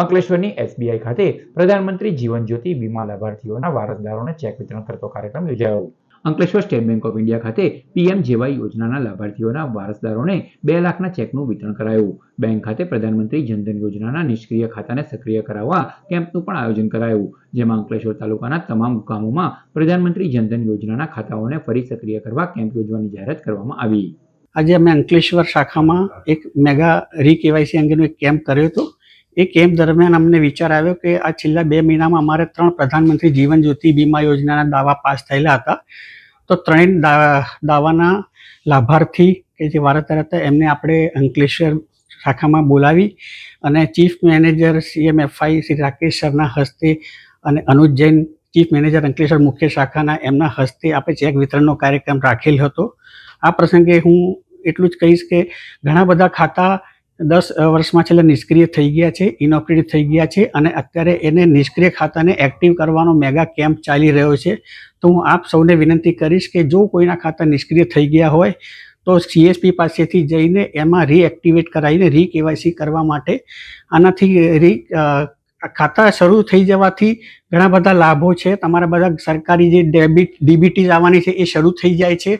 અંકલેશ્વરની SBI ખાતે પ્રધાનમંત્રી જીવન જ્યોતિ વીમા લાભાર્થીઓના વારસદારોને ચેક વિતરણ કરતો કાર્યક્રમ યોજાયો. Ankleshwar State Bank of India ખાતે પીએમ જેવાય યોજનાના લાભાર્થીઓના વારસદારોને બે લાખના ચેકનું વિતરણ કરાયું. બેંક ખાતે પ્રધાનમંત્રી જનધન યોજનાના નિષ્ક્રિય ખાતાને સક્રિય કરાવવા કેમ્પનું પણ આયોજન કરાયું. જેમાં અંકલેશ્વર તાલુકાના તમામ ગામોમાં પ્રધાનમંત્રી જનધન યોજનાના ખાતાઓને ફરી સક્રિય કરવા કેમ્પ યોજવાની જાહેરાત કરવામાં આવી. આજે અમે અંકલેશ્વર શાખામાં એક મેગા રી કેવાયસી અંગેનો એક કેમ્પ કર્યો હતો. એ કેમ્પ દરમિયાન અમને વિચાર આવ્યો કે આ છેલ્લા બે મહિનામાં અમારે ત્રણ પ્રધાનમંત્રી જીવન જ્યોતિ બીમા યોજનાના દાવા પાસ થયેલા હતા. તો ત્રણેય દાવાના લાભાર્થી કે જે વારતર હતા, એમને આપણે અંકલેશ્વર શાખામાં બોલાવી અને chief manager CMFI Shri Rakesh સરના હસ્તે અને અનુજ જૈન ચીફ મેનેજર અંકલેશ્વર મુખ્ય શાખાના એમના હસ્તે આપણે ચેક વિતરણનો કાર્યક્રમ રાખેલ હતો. આ પ્રસંગે હું એટલું જ કહીશ કે ઘણા બધા ખાતા દસ વર્ષમાં છેલ્લા નિષ્ક્રિય થઈ ગયા છે ઇનઓપરેટિવ થઈ ગયા છે અને અત્યારે એને નિષ્ક્રિય ખાતાને એક્ટિવ કરવાનો મેગા કેમ્પ ચાલી રહ્યો છે. તો હું આપ સૌને વિનંતી કરીશ કે જો કોઈના ખાતા નિષ્ક્રિય થઈ ગયા હોય, તો સીએસપી પાસેથી જઈને એમાં રીએક્ટિવેટ કરાવીને રી કેવાયસી કરવા માટે. આનાથી રી ખાતા શરૂ થઈ જવાથી ઘણા બધા લાભો છે. તમારા બધા સરકારી જે ડેબિટ ડીબીટી આવવાની છે એ શરૂ થઈ જાય છે.